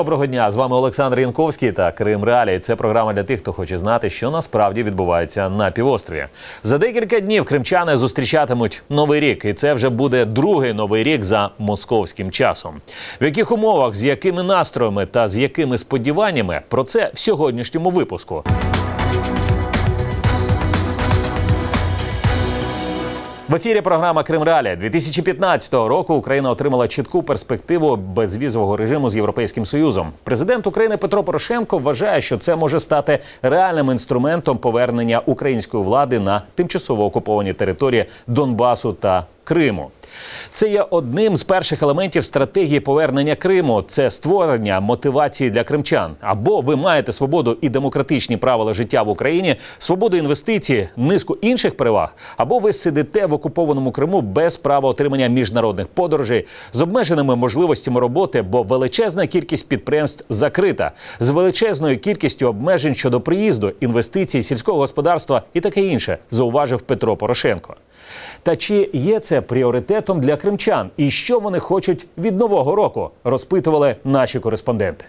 Доброго дня! З вами Олександр Янковський та Крим Реалії. Це програма для тих, хто хоче знати, що насправді відбувається на півострові. За декілька днів кримчани зустрічатимуть новий рік, і це вже буде другий новий рік за московським часом. В яких умовах, з якими настроями та з якими сподіваннями про це в сьогоднішньому випуску. В ефірі програма Крим Реалія 2015 року Україна отримала чітку перспективу безвізового режиму з Європейським Союзом. Президент України Петро Порошенко вважає, що це може стати реальним інструментом повернення української влади на тимчасово окуповані території Донбасу та Криму. Це є одним з перших елементів стратегії повернення Криму. Це створення мотивації для кримчан. Або ви маєте свободу і демократичні правила життя в Україні, свободу інвестицій, низку інших переваг, або ви сидите в окупованому Криму без права отримання міжнародних подорожей з обмеженими можливостями роботи, бо величезна кількість підприємств закрита з величезною кількістю обмежень щодо приїзду, інвестицій, сільського господарства і таке інше, зауважив Петро Порошенко. Та чи є це пріоритетом для кримчан, і що вони хочуть від нового року? Розпитували наші кореспонденти.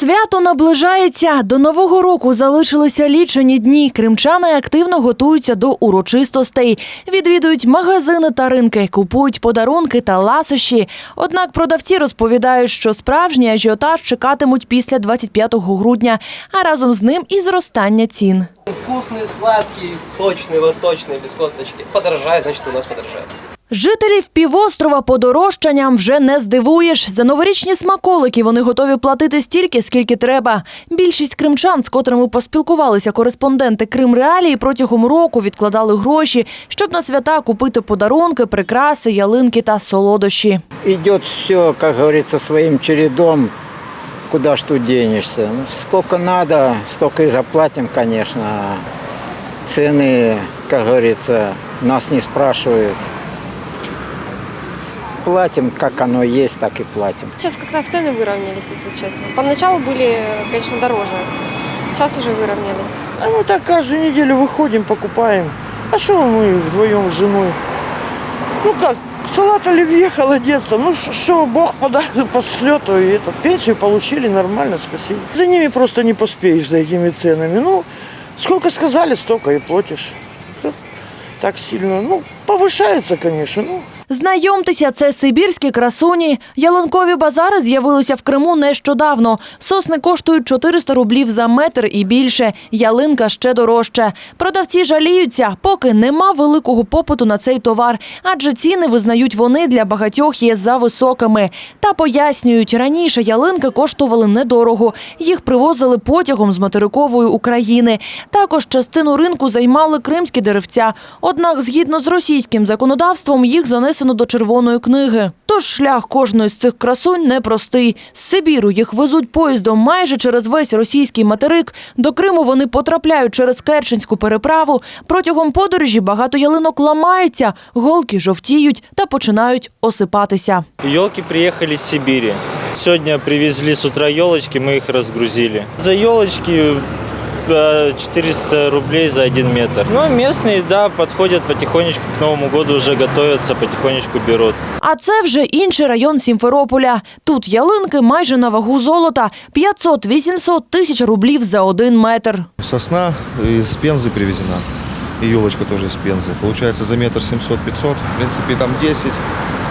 Свято наближається. До нового року залишилися лічені дні. Кримчани активно готуються до урочистостей. Відвідують магазини та ринки, купують подарунки та ласощі. Однак продавці розповідають, що справжній ажіотаж чекатимуть після 25 грудня, а разом з ним і зростання цін. Вкусный, сладкий, сочный, восточный, без косточки. Подорожает, значит у нас подорожает. Жителів півострова подорожчанням вже не здивуєш. За новорічні смаколики вони готові платити стільки, скільки треба. Більшість кримчан, з котрими поспілкувалися кореспонденти Крим Реалії, протягом року відкладали гроші, щоб на свята купити подарунки, прикраси, ялинки та солодощі. идет все, как говорится, своим чередом. Куда ж тут денешься? Ну, сколько надо, столько и заплатим, конечно. Цены, как говорится, нас не спрашивают. Платим, как оно есть, так и платим. Сейчас как раз цены выровнялись, если честно. Поначалу были, конечно, дороже. Сейчас уже выровнялись. А мы так каждую неделю выходим, покупаем. А что мы вдвоем с женой? Ну как, салат оливье, холодец. Ну что, Бог подаст, пошлет, и это, пенсию получили нормально, спасибо. За ними просто не поспеешь, за этими ценами. Ну, сколько сказали, столько и платишь. Так сильно, ну, повышается, конечно, ну, Знайомтеся, це сибірські красуні. Ялинкові базари з'явилися в Криму нещодавно. Сосни коштують 400 рублів за метр і більше. Ялинка ще дорожче. Продавці жаліються, поки нема великого попиту на цей товар, адже ціни визнають вони для багатьох є за високими. Та пояснюють, раніше ялинки коштували недорого. Їх привозили потягом з материкової України. Також частину ринку займали кримські деревця. Однак, згідно з російським законодавством, їх занесено до червоної книги. Тож шлях кожної з цих красунь непростий. З Сибіру їх везуть поїздом майже через весь російський материк. До Криму вони потрапляють через Керченську переправу. Протягом подорожі багато ялинок ламаються, голки жовтіють та починають осипатися. Елки приехали с Сибири. Сегодня привезли с утра елочки, мы их разгрузили. За елочки э, 400 рублей за один метр. Ну, местные, да, подходят потихонечку к Новому году, уже готовятся, потихонечку берут. А це вже інший район Сімферополя. Тут ялинки майже на вагу золота 500-800 тисяч рублів за один метр. Сосна из Пензы привезена. И елочка тоже из Пензы. Получается за метр 700-500. В принципе, там 10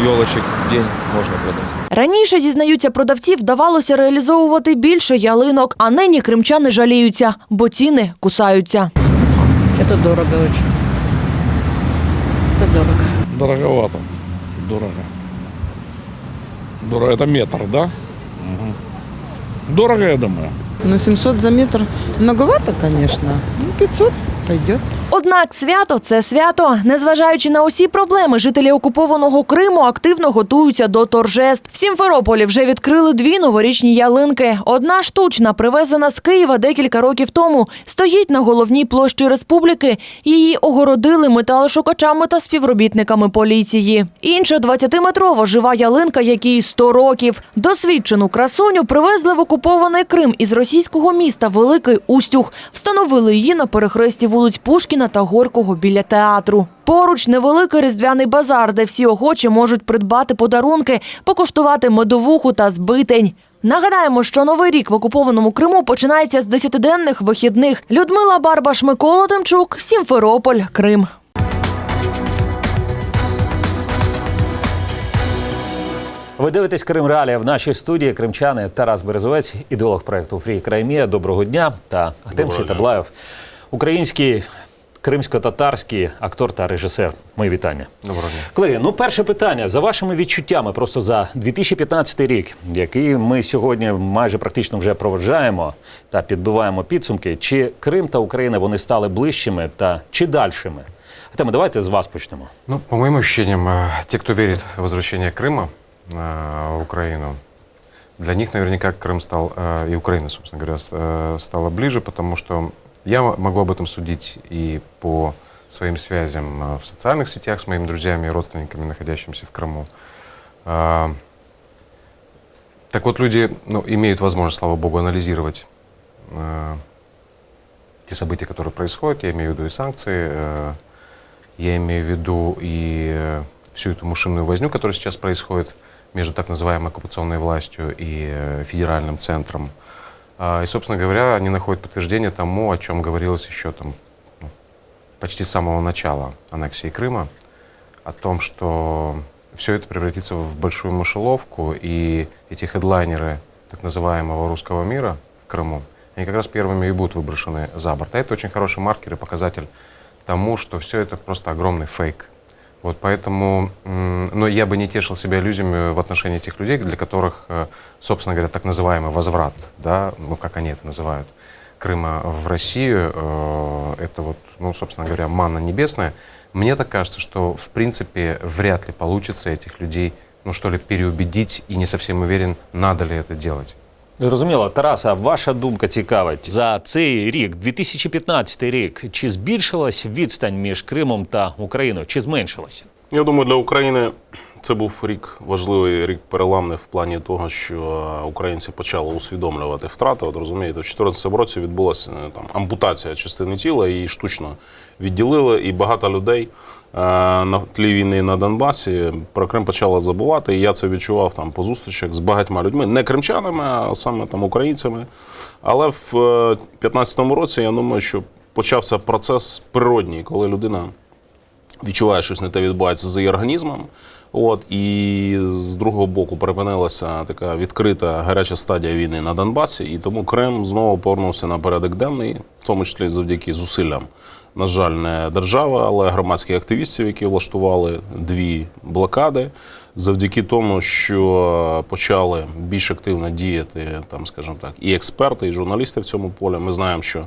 елочек в день можно продать. Раніше, зізнаються продавці, вдавалося реалізовувати більше ялинок, а нині кримчани жаліються, бо ціни кусаються. Это дорого очень. Это дорого. Дороговато. Дорого. Дорого. Это метр, да? Дорого, я думаю. Ну, 700 за метр многовато, конечно. Ну, 500 пойдет. Однак свято це свято. Незважаючи на усі проблеми, жителі окупованого Криму активно готуються до торжеств. В Сімферополі вже відкрили дві новорічні ялинки. Одна штучна, привезена з Києва декілька років тому, стоїть на головній площі республіки. Її огородили металошукачами та співробітниками поліції. Інша 20-метрова жива ялинка, якій 100 років. Досвідчену красуню привезли в окупований Крим із російського міста Великий Устюг. Встановили її на перехресті вулиць Пушкіна та Горького біля театру. Поруч невеликий різдвяний базар, де всі охочі можуть придбати подарунки, покуштувати медовуху та збитень. Нагадаємо, що новий рік в окупованому Криму починається з десятиденних вихідних. Людмила Барбаш, Микола Тимчук, Сімферополь, Крим. Ви дивитесь Крим Реалія в нашій студії. Кримчани Тарас Березовець, ідеолог проекту Фрі Краймія. Доброго дня та Ахтем Сітаблаєв, український кримсько-татарський актор та режисер. Мої вітання. Доброго дня. Колеги, ну перше питання за вашими відчуттями, просто за 2015 рік, який ми сьогодні майже практично вже проведжаємо та підбиваємо підсумки. Чи Крим та Україна вони стали ближчими та чи дальшими? Ахтеме, давайте з вас почнемо. Ну, по моим ощущениям, э, те, кто верит в возвращение Крыма э, в Украину, для них наверняка Крым стал, э, и Украина, собственно говоря, э, стала ближе, потому что я могу об этом судить и по своим связям э, в социальных сетях с моими друзьями и родственниками, находящимися в Крыму. Так вот, люди ну, имеют возможность, слава богу, анализировать те события, которые происходят. Я имею в виду и санкции, я имею в виду и всю эту мышиную возню, которая сейчас происходит между так называемой оккупационной властью и э, федеральным центром. А, И, собственно говоря, они находят подтверждение тому, о чем говорилось еще там ну, почти с самого начала аннексии Крыма, о том, что все это превратится в большую мышеловку, и эти хедлайнеры так называемого русского мира в Крыму, они как раз первыми и будут выброшены за борт. А это очень хороший маркер и показатель тому, что все это просто огромный фейк. Вот поэтому, но я бы не тешил себя иллюзиями в отношении тех людей, для которых, э, собственно говоря, так называемый возврат, да, ну как они это называют, Крыма в Россию, э, это вот, ну, собственно говоря, манна небесная. Мне так кажется, что, в принципе, вряд ли получится этих людей, ну, что ли, переубедить, и не совсем уверен, надо ли это делать. Зрозуміло, Тараса, ваша думка цікавить за цей рік, 2015 рік, чи збільшилась відстань між Кримом та Україною, чи зменшилася? Я думаю, для України це був рік важливий, рік переламний в плані того, що українці почали усвідомлювати втрати. От розумієте, в 2014 році відбулася е, там ампутація частини тіла, її штучно відділили, і багато людей на тлі війни на Донбасі про Крим почали забувати. І я це відчував там по зустрічах з багатьма людьми, не кримчанами, а саме там українцями. Але в 2015 році я думаю, що почався процес природній, коли людина відчуває, щось не те відбувається з її організмом. От і з другого боку припинилася така відкрита гаряча стадія війни на Донбасі, і тому Крим знову повернувся на порядок денний, в тому числі завдяки зусиллям. На жаль, не держави, але громадських активістів, які влаштували дві блокади, завдяки тому, що почали більш активно діяти, там, скажімо так, і експерти, і журналісти в цьому полі. Ми знаємо, що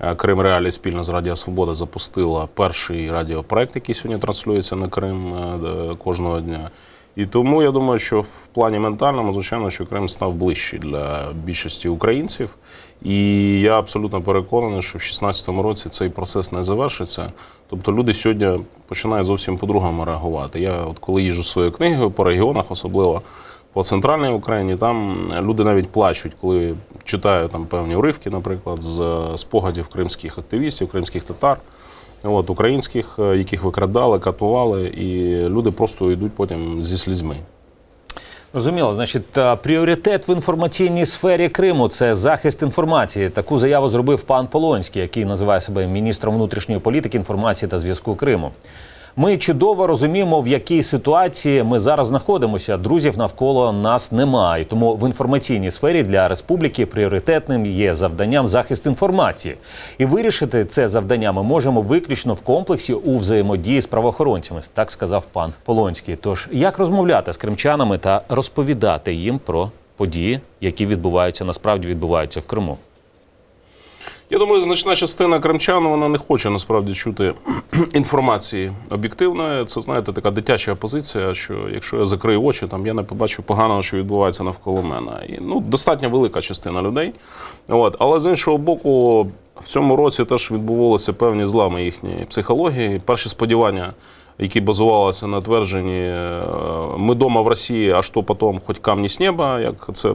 Е, Крим Реалі спільно з Радіо Свобода запустила перший радіопроект, який сьогодні транслюється на Крим е, кожного дня. І тому я думаю, що в плані ментальному, звичайно, що Крим став ближчий для більшості українців. І я абсолютно переконаний, що в 2016 році цей процес не завершиться. Тобто люди сьогодні починають зовсім по-другому реагувати. Я от коли їжджу своєю книгою по регіонах, особливо по центральній Україні, там люди навіть плачуть, коли читаю там певні уривки, наприклад, з спогадів кримських активістів, кримських татар, от, українських, е, яких викрадали, катували, і люди просто йдуть потім зі слізьми. Розуміло, значить, пріоритет в інформаційній сфері Криму це захист інформації. Таку заяву зробив пан Полонський, який називає себе міністром внутрішньої політики, інформації та зв'язку Криму. Ми чудово розуміємо, в якій ситуації ми зараз знаходимося. Друзів навколо нас немає. Тому в інформаційній сфері для республіки пріоритетним є завданням захист інформації. І вирішити це завдання ми можемо виключно в комплексі у взаємодії з правоохоронцями. Так сказав пан Полонський. Тож як розмовляти з кримчанами та розповідати їм про події, які відбуваються насправді відбуваються в Криму. Я думаю, значна частина кримчан вона не хоче насправді чути інформації об'єктивної. Це знаєте, така дитяча позиція, що якщо я закрию очі, там я не побачу поганого, що відбувається навколо мене. І ну достатньо велика частина людей. От, але з іншого боку, в цьому році теж відбувалися певні злами їхньої психології. Перші сподівання. Які базувалися на твердженні е, ми дома в Росії, а що потім, хоч камні з неба, як це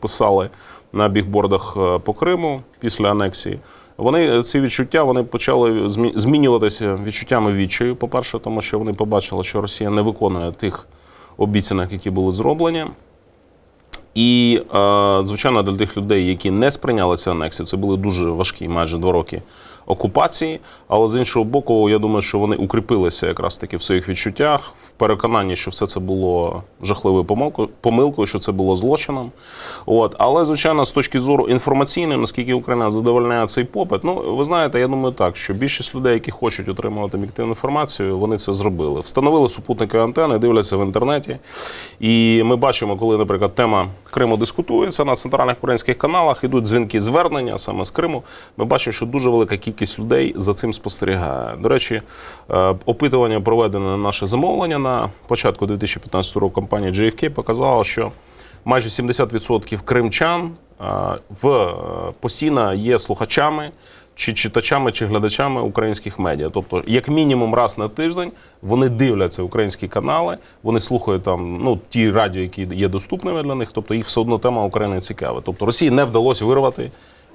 писали на бігбордах е, по Криму після анексії. Вони е, ці відчуття вони почали змінюватися відчуттями відчаю. По-перше, тому що вони побачили, що Росія не виконує тих обіцянок, які були зроблені. І, е, звичайно, для тих людей, які не сприйняли цю анексію, це були дуже важкі, майже два роки окупації. Але з іншого боку, я думаю, що вони укріпилися якраз таки в своїх відчуттях, в переконанні, що все це було жахливою помилкою, помилкою, що це було злочином. От. Але, звичайно, з точки зору інформаційної, наскільки Україна задовольняє цей попит, ну ви знаєте, я думаю так, що більшість людей, які хочуть отримувати об'єктивну інформацію, вони це зробили. Встановили супутникові антени, дивляться в інтернеті. І ми бачимо, коли, наприклад, тема Криму дискутується на центральних українських каналах, ідуть дзвінки звернення саме з Криму. Ми бачимо, що дуже велика кількість людей за цим спостерігає. До речі, е, опитування проведене на наше замовлення на початку 2015 року компанія JFK показало, що майже 70% кримчан в е, постійно є слухачами. Чи читачами, чи глядачами українських медіа, тобто, як мінімум раз на тиждень вони дивляться українські канали, вони слухають там ну ті радіо, які є доступними для них. Тобто їх все одно тема України цікава. Тобто Росії не вдалося вирвати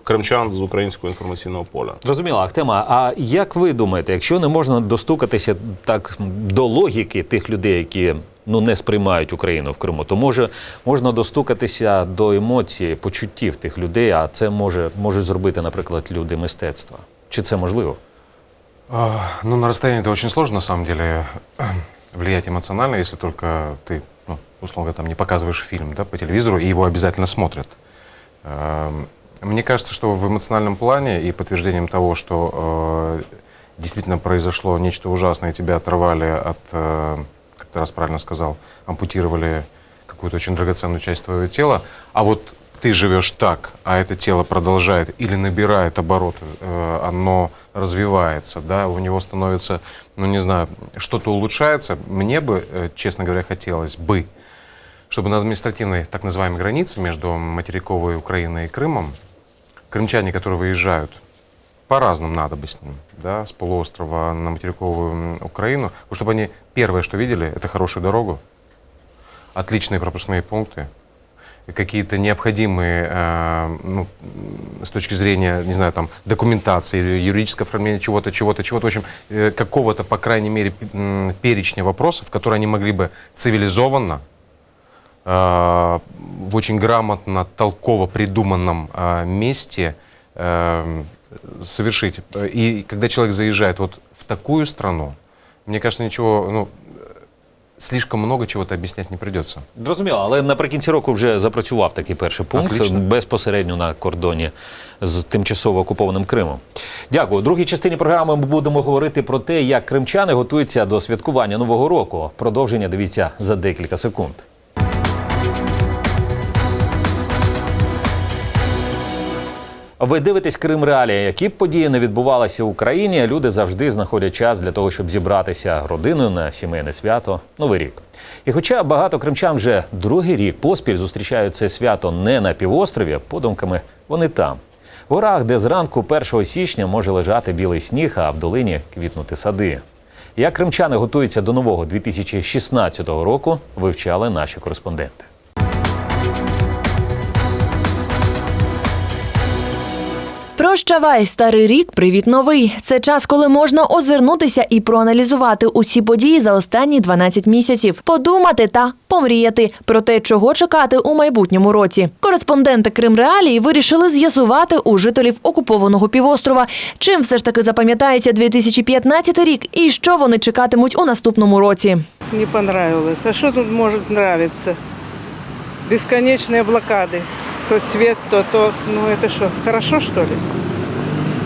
кримчан з українського інформаційного поля. Зрозуміло, Ахтема. А як ви думаєте, якщо не можна достукатися так до логіки тих людей, які ну не сприймають Україну в Криму, то може можна достукатися до емоцій, почуттів тих людей, а це може можуть зробити, наприклад, люди мистецтва. Чи це можливо? А, Ну, на расстоянии это очень сложно, на самом деле, влиять эмоционально, если только ты, ну, условно, там, не показываешь фильм да, по телевизору, и его обязательно смотрят. Мне кажется, что в эмоциональном плане и подтверждением того, что э, действительно произошло нечто ужасное, тебя оторвали от, э, как ты раз правильно сказал, ампутировали какую-то очень драгоценную часть твоего тела, а вот ты живешь так, а это тело продолжает или набирает обороты, э, оно развивается, да, у него становится, ну не знаю, что-то улучшается. Мне бы, э, честно говоря, хотелось бы, чтобы на административной так называемой границе между материковой Украиной и Крымом крымчане, которые выезжают по разным надобностям, да, с полуострова на материковую Украину, чтобы они первое, что видели, это хорошую дорогу, отличные пропускные пункты, какие-то необходимые, э, ну, с точки зрения, не знаю, там, документации, юридического оформления чего-то, чего-то, чего-то, в общем, э, какого-то, по крайней мере, перечня вопросов, которые они могли бы цивилизованно, в очень грамотно, толково придуманном э, месте э, совершить. И когда человек заезжает вот в такую страну, мне кажется, ничего, ну, слишком много чего-то объяснять не придется. Зрозуміло, але наприкінці року вже запрацював такий перший пункт Отлично. безпосередньо на кордоні з тимчасово окупованим Кримом. Дякую. У другій частині програми ми будемо говорити про те, як кримчани готуються до святкування нового року. Продовження дивіться за декілька секунд. Ви дивитесь Крим Реалії. Які б події не відбувалися в Україні, люди завжди знаходять час для того, щоб зібратися родиною на сімейне свято Новий рік. І хоча багато кримчан вже другий рік поспіль зустрічають це свято не на півострові, подумками вони там. В горах, де зранку 1 січня може лежати білий сніг, а в долині квітнути сади. Як кримчани готуються до нового 2016 року, вивчали наші кореспонденти. Прощавай, старий рік, привіт новий. Це час, коли можна озирнутися і проаналізувати усі події за останні 12 місяців, подумати та помріяти про те, чого чекати у майбутньому році. Кореспонденти Крим Реалії вирішили з'ясувати у жителів окупованого півострова, чим все ж таки запам'ятається 2015 рік і що вони чекатимуть у наступному році. Не понравилось. А что тут может нравиться? Бесконечные блокады. То свет, то то. Ну это что, хорошо что ли?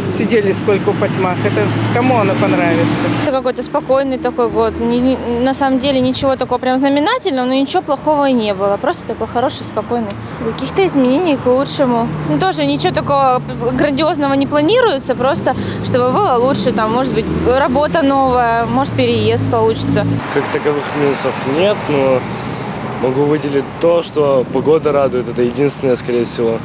Сидели сколько в потьмах. Это кому оно понравится? Это какой-то спокойный такой год. Ни- ни- на самом деле ничего такого прям знаменательного, но ничего плохого и не было. Просто такой хороший, спокойный. Каких-то изменений к лучшему. Ну, тоже ничего такого грандиозного не планируется, просто чтобы было лучше. Там, может быть, работа новая, может, переезд получится. Как таковых минусов нет, но могу выделить то, что погода радует. Это единственное, скорее всего.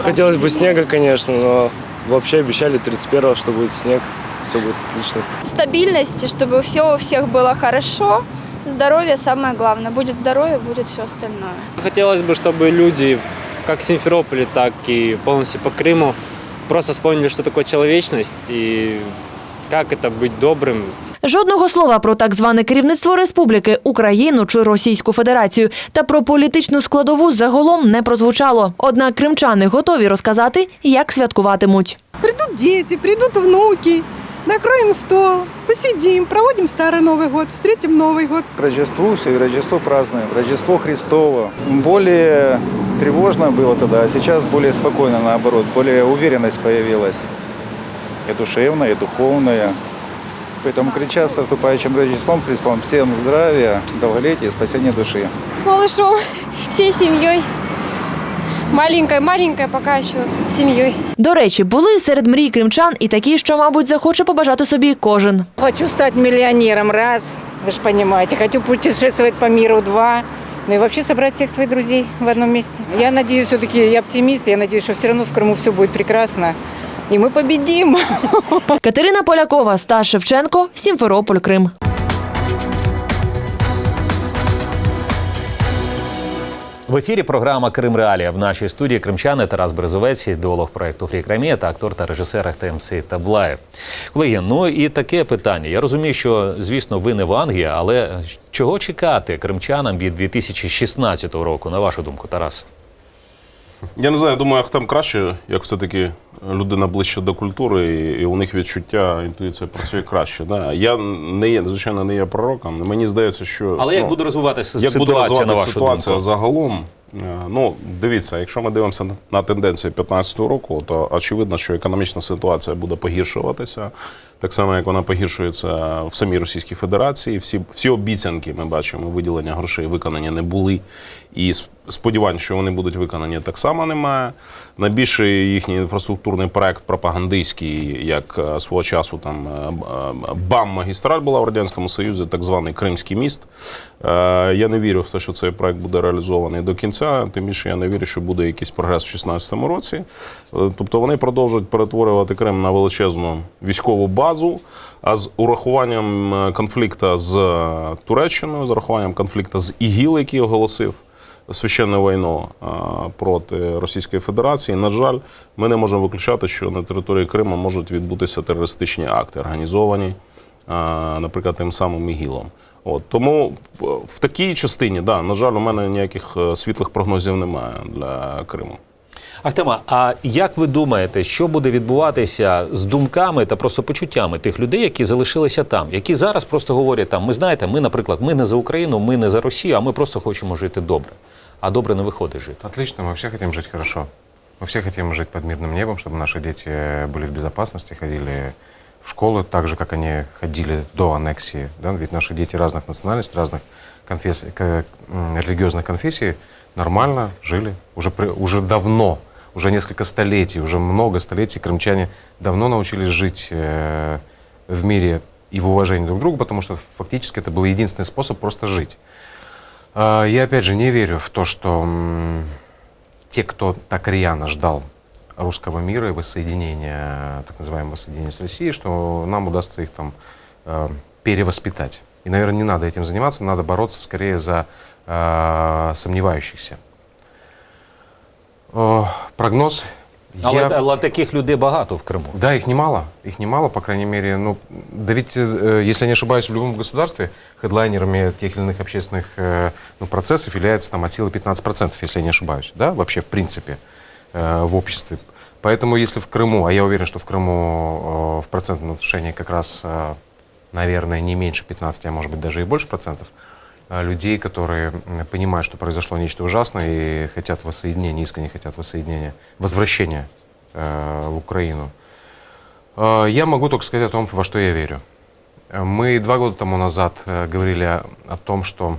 Хотелось бы снега, конечно, но вообще обещали 31-го, что будет снег. Все будет отлично. Стабильности, чтобы все у всех было хорошо. Здоровье самое главное. Будет здоровье, будет все остальное. Хотелось бы, чтобы люди как в Симферополе, так и полностью по Крыму просто вспомнили, что такое человечность и как это быть добрым, Жодного слова про так зване керівництво республіки, Україну чи Російську Федерацію та про політичну складову загалом не прозвучало. Однак кримчани готові розказати, як святкуватимуть. Придут дети, придут внуки, накроем стол, посидим, проводим Старый Новый год, встретим Новый год. К Рождеству все, и Рождество празднуем. Рождество Христово. Более тревожно было тогда, а сейчас более спокойно, наоборот. Более уверенность появилась. И душевная, и духовная. Поэтому кричат с наступающим Рождеством Христом всем здравия, долголетия и спасения души. С малышом, всей семьей. Маленькой-маленькой пока еще семьей. До речі, були серед мрій кримчан і такі, що, мабуть, захоче побажати собі кожен. Хочу стать миллионером, раз, вы же понимаете. Хочу путешествовать по миру, два. Ну и вообще собрать всех своих друзей в одном месте. Я надеюсь, все-таки я оптимист, я надеюсь, что все равно в Крыму все будет прекрасно. И мы победим. Катерина Полякова, Стас Шевченко, Сімферополь, Крим. В ефірі програма Крим Реалія. В нашій студії кримчани Тарас Березовець, ідеолог проекту Фрікрамія та актор та режисер ТМС Таблаєв. Колеги, ну і таке питання. Я розумію, що звісно ви не в Англії, але чого чекати кримчанам від 2016 року, на вашу думку, Тарас? Я не знаю, думаю, там краще, як все-таки людина ближче до культури, і, у них відчуття, інтуїція працює краще. Да. Я не є, звичайно, не є пророком. Мені здається, що Але як ну, буде розвиватися як буде ситуація, на вашу ситуація думку? загалом. е, Ну, дивіться, якщо ми дивимося на- на тенденції 2015 року, то очевидно, що економічна ситуація буде погіршуватися, так само, як вона погіршується в самій Російській Федерації. Всі, всі обіцянки ми бачимо, виділення грошей виконані не були. І сподівань, що вони будуть виконані, так само немає. Найбільший їхній інфраструктурний проект пропагандистський, як е, свого часу там е, е, БАМ-магістраль була в Радянському Союзі, так званий Кримський міст. Я не вірю в те, що цей проект буде реалізований до кінця. Тим більше я не вірю, що буде якийсь прогрес в 2016 році. Тобто вони продовжують перетворювати Крим на величезну військову базу. А з урахуванням е, конфлікту з е, Туреччиною, з урахуванням конфлікту з ІГІЛ, який оголосив священну війну проти Російської Федерації. На жаль, ми не можемо виключати, що на території Криму можуть відбутися терористичні акти, організовані, наприклад, тим самим ІГІЛом. От тому в такій частині, да, на жаль, у мене ніяких е, світлих прогнозів немає для Криму. Ахтема, а як ви думаєте, що буде відбуватися з думками та просто почуттями тих людей, які залишилися там, які зараз просто говорять там, ми знаєте, ми, наприклад, ми не за Україну, ми не за Росію, а ми просто хочемо жити добре. А добре не виходить жити. Отлично, мы все хотим жить хорошо. Мы все хотим жить под мирным небом, чтобы наши дети были в безопасности, ходили в школы так же, как они ходили до аннексии. Да? Ведь наши дети разных национальностей, разных конфессий, к- м, религиозных конфессий нормально жили. Уже, при- уже давно, уже несколько столетий, уже много столетий крымчане давно научились жить э, в мире и в уважении друг к другу, потому что фактически это был единственный способ просто жить. А, Я опять же не верю в то, что те, кто так рьяно ждал русского мира и воссоединения, так называемого воссоединения с Россией, что нам удастся их там э, перевоспитать. И, наверное, не надо этим заниматься, надо бороться скорее за э, сомневающихся. Прогноз. Але, я- але таких людей багато в Криму. да, их немало. Их немало, по крайней мере. Ну, да ведь, э, если я не ошибаюсь, в любом государстве хедлайнерами тех или иных общественных э, ну, процессов является там, от силы 15%, если я не ошибаюсь. Да, вообще, в принципе, э, в обществе. Поэтому, если в Крыму, а я уверен, что в Крыму в процентном отношении как раз, наверное, не меньше 15, а может быть даже и больше процентов, людей, которые понимают, что произошло нечто ужасное и хотят воссоединения, искренне хотят воссоединения, возвращения э, в Украину. Э, Я могу только сказать о том, во что я верю. Э, Мы два года тому назад э, говорили о, том, что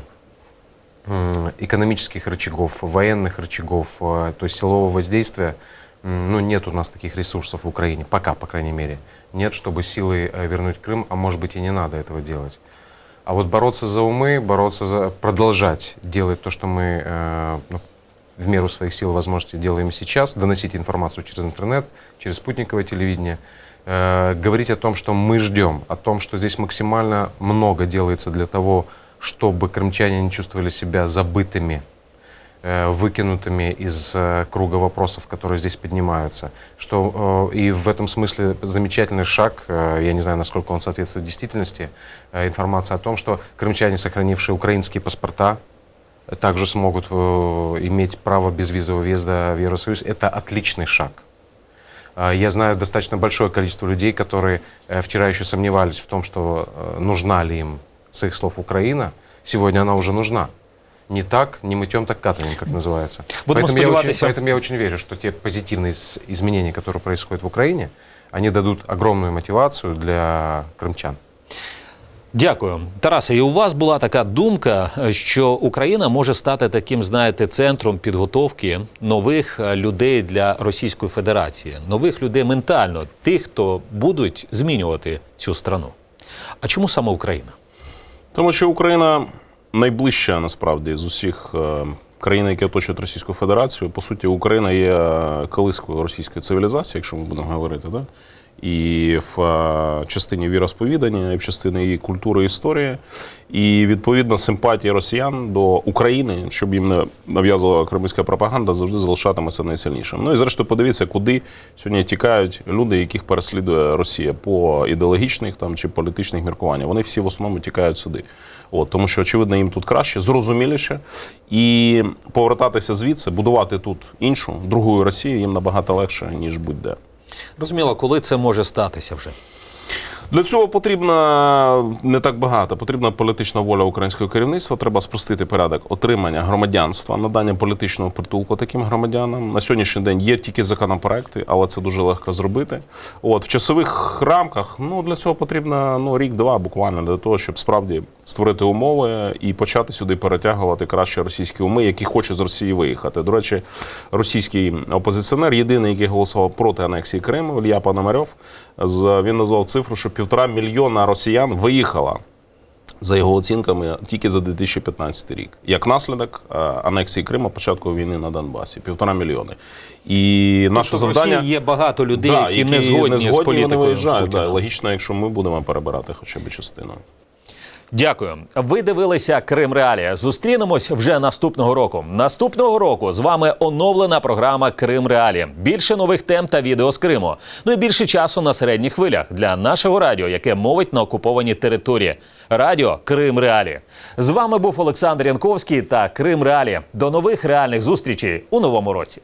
экономических рычагов, военных рычагов, э, то есть силового воздействия, ну, нет у нас таких ресурсов в Украине, пока, по крайней мере. Нет, чтобы силой э, вернуть Крым, а может быть и не надо этого делать. А вот бороться за умы, бороться за... продолжать делать то, что мы э, ну, в меру своих сил и возможностей делаем сейчас, доносить информацию через интернет, через спутниковое телевидение, э, говорить о том, что мы ждем, о том, что здесь максимально много делается для того, чтобы крымчане не чувствовали себя забытыми, выкинутыми из э, круга вопросов, которые здесь поднимаются. Что э, и в этом смысле замечательный шаг, э, я не знаю, насколько он соответствует действительности, э, информация о том, что крымчане, сохранившие украинские паспорта, также смогут э, иметь право безвизового въезда в Евросоюз. Это отличный шаг. Я знаю достаточно большое количество людей, которые э, вчера еще сомневались в том, что э, нужна ли им, с их слов, Украина. Сегодня она уже нужна. Не так, не мытьем, так катанием, как называется. Будемо поэтому, я очень, сподіватися. поэтому я очень верю, что те позитивные с- изменения, которые происходят в Украине, они дадут огромную мотивацию для крымчан. Дякую, Тарасе. І у вас була така думка, що Україна може стати таким, знаєте, центром підготовки нових е, людей для Російської Федерації, нових людей ментально, тих, хто будуть змінювати цю страну. А чому саме Україна? Тому що Україна найближча насправді з усіх е, країн, які оточують Російську Федерацію. По суті, Україна є е, колискою російської цивілізації, якщо ми будемо говорити, да? І в е, частині віросповідання, і в частині її культури і історії. І відповідно симпатія росіян до України, щоб їм не нав'язувала кремлівська пропаганда, завжди залишатиметься найсильнішим. Ну і зрештою, подивіться, куди сьогодні тікають люди, яких переслідує Росія по ідеологічних там чи політичних міркуваннях. Вони всі в основному тікають сюди. От, тому що, очевидно, їм тут краще, зрозуміліше. І повертатися звідси, будувати тут іншу, другу Росію їм набагато легше, ніж будь-де. Розуміло, коли це може статися вже. Для цього потрібно не так багато. Потрібна політична воля українського керівництва. Треба спростити порядок отримання громадянства, надання політичного притулку таким громадянам. На сьогоднішній день є тільки законопроекти, але це дуже легко зробити. От в часових рамках ну для цього потрібно ну рік-два буквально для того, щоб справді створити умови і почати сюди перетягувати краще російські уми, які хочуть з Росії виїхати. До речі, російський опозиціонер, єдиний, який голосував проти анексії Криму, Ілья Пономарьов, він назвав цифру, що півтора мільйона росіян виїхало. За його оцінками, тільки за 2015 рік, як наслідок е, анексії Криму, початку війни на Донбасі, півтора мільйони. І наше тобто в завдання Росії є багато людей, Да, які, не згодні, з вони політикою. виїжджають. Путіна. Да. Логічно, якщо ми будемо перебирати хоча б частину. Дякую. Ви дивилися Крим Реалія. Зустрінемось вже наступного року. Наступного року з вами оновлена програма Крим Реалія. Більше нових тем та відео з Криму. Ну і більше часу на середніх хвилях для нашого радіо, яке мовить на окупованій території. Радіо Крим Реалі. З вами був Олександр Янковський та Крим Реалі. До нових реальних зустрічей у новому році.